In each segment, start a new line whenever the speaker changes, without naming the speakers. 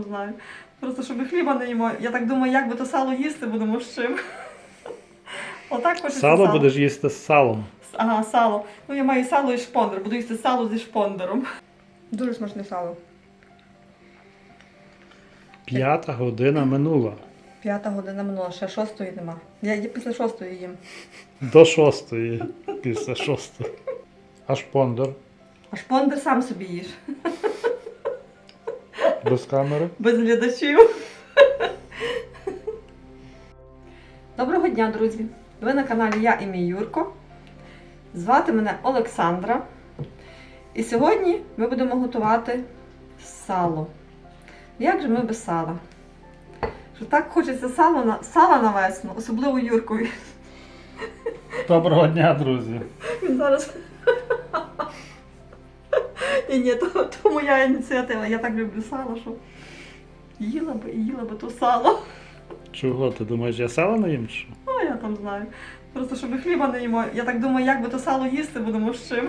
там знаю. Просто щоб хліба не їмо. Я так думаю, як би то сало їсти будемо з чим. Отак хочеться
Сало будеш їсти з салом.
Ага, сало. Ну я маю сало і шпондер, буду їсти сало зі шпондером. Дуже смачне сало.
П'ята година минула.
П'ята година минула, ще шостої нема. Я після шостої їм.
До шостої. Після шостої. Аж пондор.
А шпондер сам собі їж.
Без камери.
Без глядачів. Доброго дня, друзі! Ви на каналі Я і мій Юрко. Звати мене Олександра. І сьогодні ми будемо готувати сало. Як же ми без сала? Що так хочеться сало на... сала на весну, особливо Юркові.
Доброго дня, друзі.
Він зараз. Ні, ні, то, то моя ініціатива. Я так люблю сало, що їла би і їла би то сало.
Чого? Ти думаєш, я сало не їм? чи що?
Ну, я там знаю. Просто щоб хліба не їмо. Я так думаю, як би то сало їсти будемо з чим.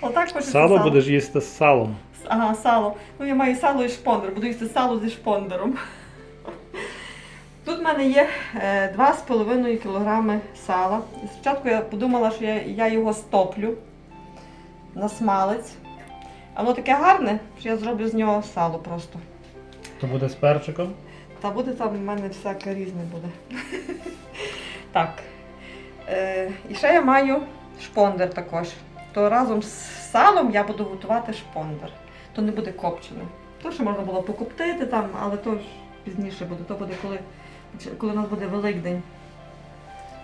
Отак хочеться
Сало будеш їсти з салом.
Ага, сало. Ну я маю сало і шпондер, буду їсти сало зі шпондером. Тут в мене є е, 2,5 кг сала. Спочатку я подумала, що я, я його стоплю на смалець. А воно таке гарне, що я зроблю з нього сало просто.
То буде з перчиком.
Та буде там в мене всяке різне буде. так. Е, і ще я маю шпондер також. То разом з салом я буду готувати шпондер. То не буде копчене. То ще можна було покоптити там, але то ж пізніше буде. То буде, коли, коли у нас буде Великдень.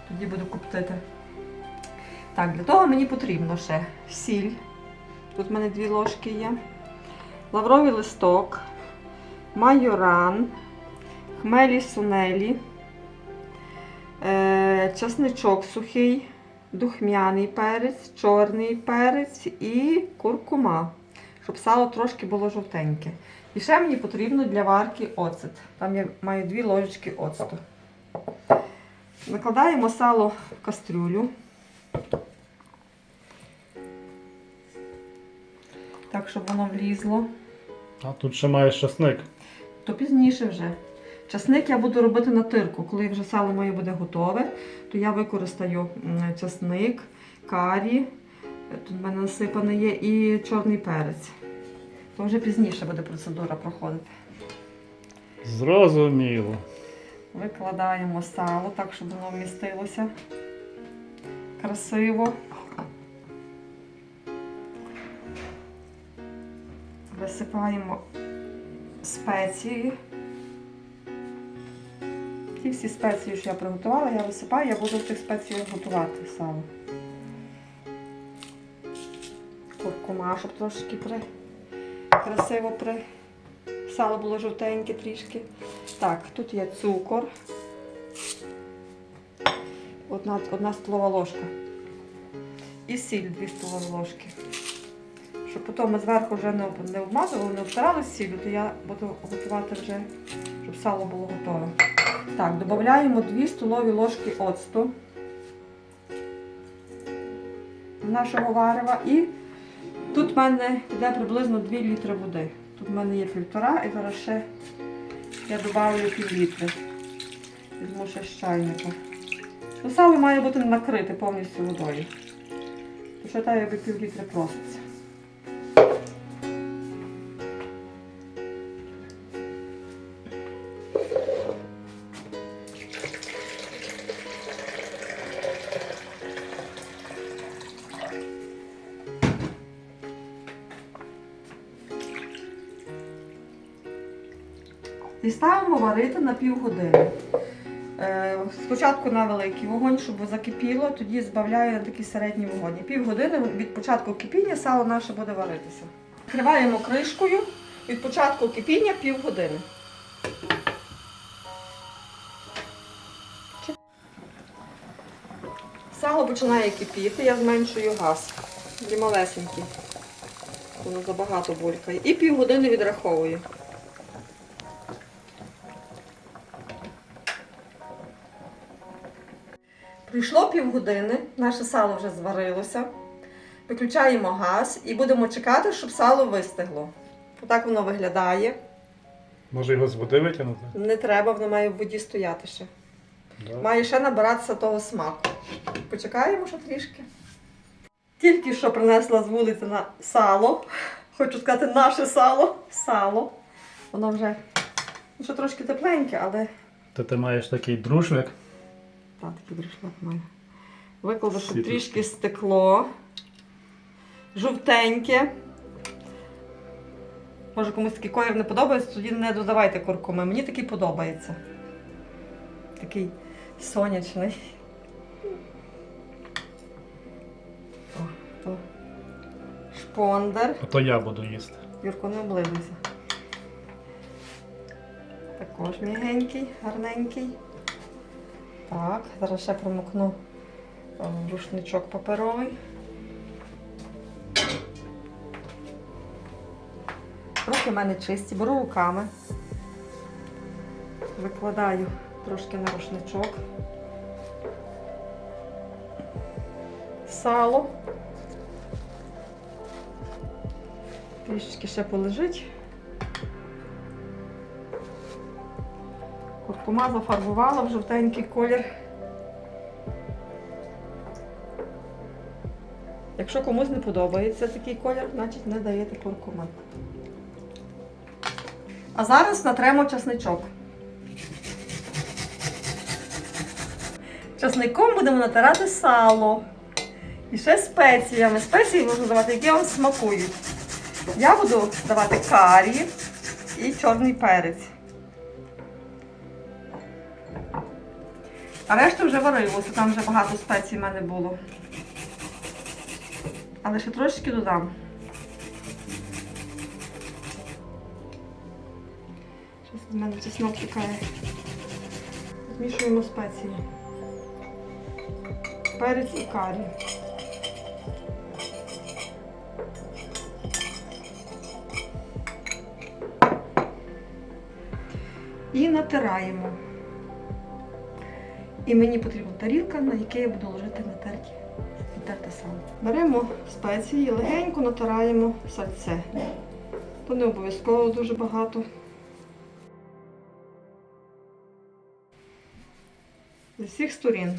Тоді буду коптити. Так, для того мені потрібно ще сіль. Тут в мене дві ложки є. Лавровий листок, майоран, хмелі сунелі, е, часничок сухий, духмяний перець, чорний перець і куркума, щоб сало трошки було жовтеньке. І ще мені потрібно для варки оцет. Там я маю дві ложечки оцету. Накладаємо сало в кастрюлю. Так, щоб воно влізло.
А тут ще маєш часник.
то пізніше вже. Часник я буду робити на тирку. Коли вже сало моє буде готове, то я використаю часник, карі, тут в мене насипаний є, і чорний перець. То вже пізніше буде процедура проходити.
Зрозуміло.
Викладаємо сало так, щоб воно вмістилося красиво. Висипаємо спеції. Ті всі спеції, що я приготувала, я висипаю, я буду в цих спеціях готувати сало. Куркума, щоб трошки при... красиво при... Сало було жовтеньке трішки. Так, тут є цукор. Одна, одна столова ложка. І сіль 2 столові ложки. Щоб потім ми зверху вже не, обмазували, не обтирали сіллю, то я буду готувати вже, щоб сало було готове. Так, додаємо 2 столові ложки оцту нашого варева. І тут в мене йде приблизно 2 літри води. Тут в мене є півтора і зараз ще я додаю пів літри. Візьму ще з чайника. Ну, сало має бути накрите повністю водою. То ще так, якби пів літри проситься. І ставимо варити на півгодини. Е, Спочатку на великий вогонь, щоб закипіло, тоді збавляю на такий середній вогонь. І Півгодини від початку кипіння сало наше буде варитися. Накриваємо кришкою від початку кипіння півгодини. Сало починає кипіти, я зменшую газ. Є малесенький. Воно забагато булькає. І півгодини відраховую. Прийшло півгодини, наше сало вже зварилося. Виключаємо газ і будемо чекати, щоб сало вистигло. Отак воно виглядає.
Може його з води витягнути?
Не треба, воно має в воді стояти ще.
Да.
Має ще набиратися того смаку. Почекаємо ще трішки. Тільки що принесла з вулиці на сало. Хочу сказати, наше сало. Сало. Воно вже ну, ще трошки тепленьке, але
То ти маєш такий друшляк.
Так, такий друшлак маю. Викладу, щоб трішки стекло. Жовтеньке. Може комусь такий колір не подобається, тоді не додавайте куркуми. Мені такий подобається. Такий сонячний. О, то шпондер.
А то я буду їсти.
Юрко, не облизуйся. Також м'ягенький, гарненький. Так, зараз ще промокну е, рушничок паперовий. Руки в мене чисті, беру руками. Викладаю трошки на рушничок. Сало. Трішечки ще полежить. Куркума зафарбувала в жовтенький колір. Якщо комусь не подобається такий колір, значить не даєте куркуми. А зараз натремо часничок. Часником будемо натирати сало. І ще спеціями. Спеції можна давати, які вам смакують. Я буду давати карі і чорний перець. А решта вже варилося, там вже багато спецій в мене було. Але ще трошечки додам. Щось в мене чеснок тікає. Змішуємо спеції. Перець і карі. І натираємо. І мені потрібна тарілка, на якій я буду ложити натерті, натерте сало. Беремо спеції, легенько натираємо сальце. То не обов'язково дуже багато. З усіх сторін.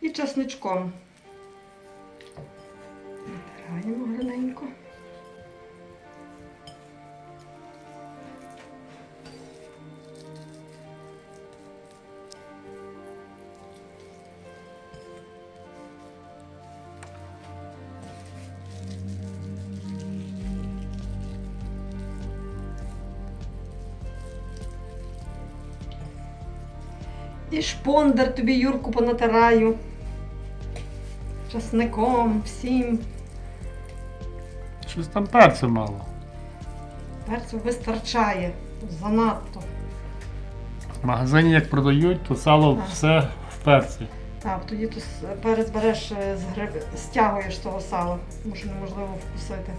І часничком. І шпондер тобі, Юрку, понатираю. Часником, всім.
Щось там перцю мало.
Перцю вистачає. Занадто.
В магазині як продають, то сало
Так.
все в перці.
Так, тоді ти перець береш е, з гриб... стягуєш того сала, тому що неможливо вкусити.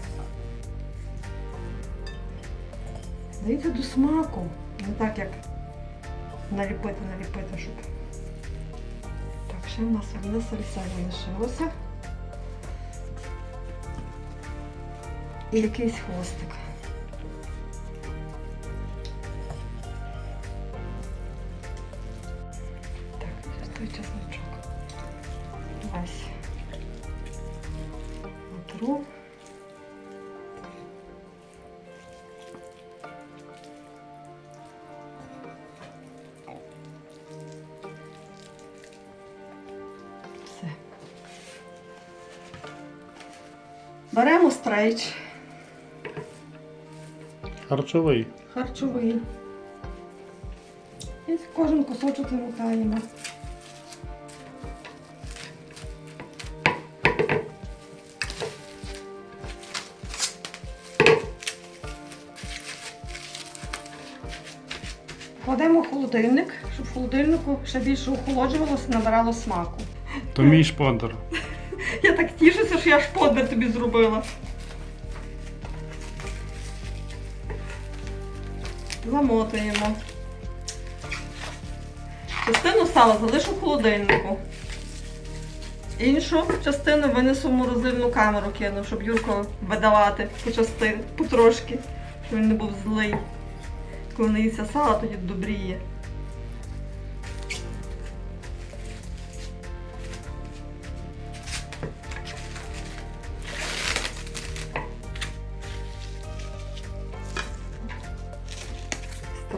Дайте до смаку. Не так, як наліпити, наліпити, щоб. Так, ще в нас одне сальце залишилося. І якийсь хвостик. Так, той чесночок. Весь. Натру. Беремо стрейч
Харчовий.
харчовий. І кожен кусочок вимикаємо. Кладемо в холодильник, щоб в холодильнику ще більше охолоджувалося, набирало смаку.
То мій шпондер.
Я так тішуся, що я шпондер тобі зробила. Замотуємо. Частину сала залишу в холодильнику. Іншу частину винесу в морозильну камеру кину, щоб Юрко видавати по частин, потрошки, щоб він не був злий. Коли наїться сала, тоді добріє.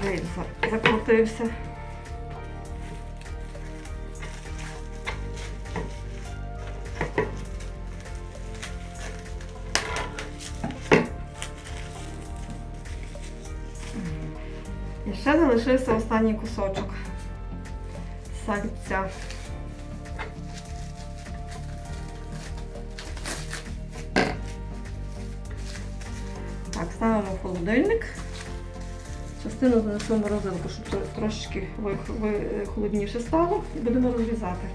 За- закрутився. І ще залишився останній кусочок сальця. Так, ставимо в холодильник. Частину занесу в морозилку, щоб тро- трошечки ви- холодніше стало і будемо розрізати.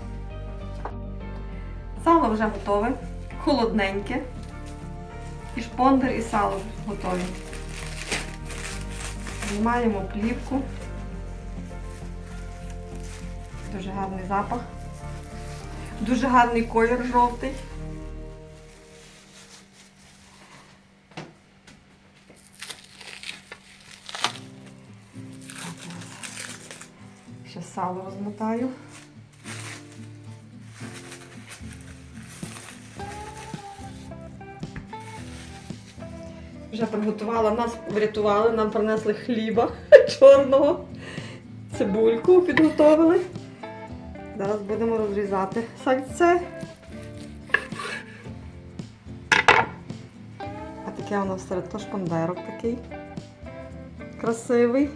Сало вже готове, холодненьке. І шпондер, і сало готові. Знімаємо плівку. Дуже гарний запах. Дуже гарний колір жовтий. Сало розмотаю. Вже приготувала, нас врятували, нам принесли хліба чорного, цибульку підготовили. Зараз будемо розрізати сальце. А таке воно то шпандерок такий красивий.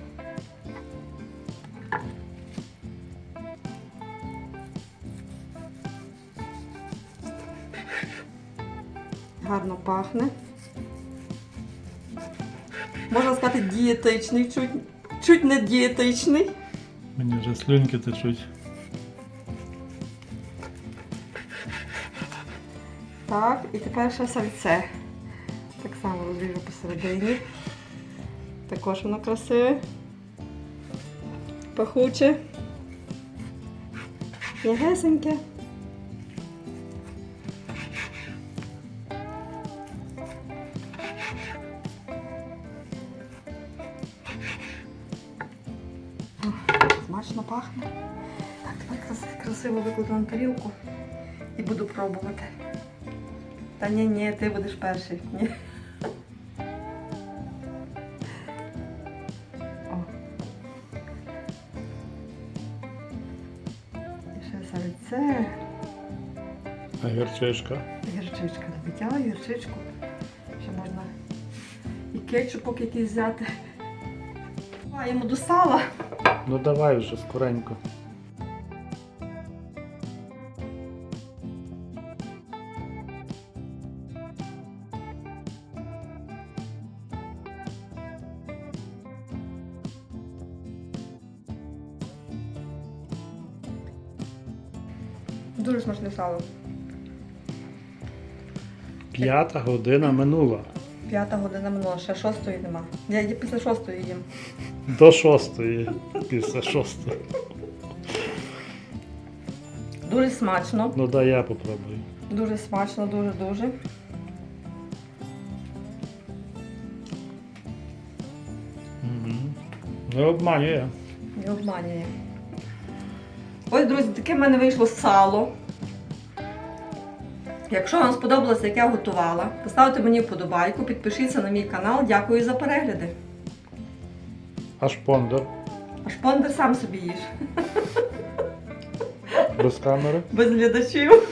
Гарно пахне. Можна сказати, дієтичний, чуть, чуть не дієтичний.
Мені вже слюнки течуть.
Так, і тепер ще сальце. Так само розріжу посередині. Також воно красиве. Пахуче. Ягесеньке. Смачно пахне. Так, тепер крас- красиво викладу на тарілку і буду пробувати. Та ні, ні, ти будеш перший. Ні. О. І ще сальце,
А гірчичка.
гірчичка. Витягаю гірчичку. Кетчупок якийсь взяти. Маємо до сала.
Ну давай вже скоренько.
Дуже смачне сало.
П'ята година минула.
П'ята година минула, ще шостої нема. Я я після шостої їм.
До шостої. Після шостої.
Дуже смачно.
Ну дай я попробую.
Дуже смачно, дуже-дуже.
Угу. Не обманює.
Не обманює. Ось, друзі, таке в мене вийшло сало. Якщо вам сподобалося, як я готувала, поставте мені вподобайку, підпишіться на мій канал. Дякую за перегляди.
А шпондер
А шпондер сам собі їж.
без камери.
Без глядачів.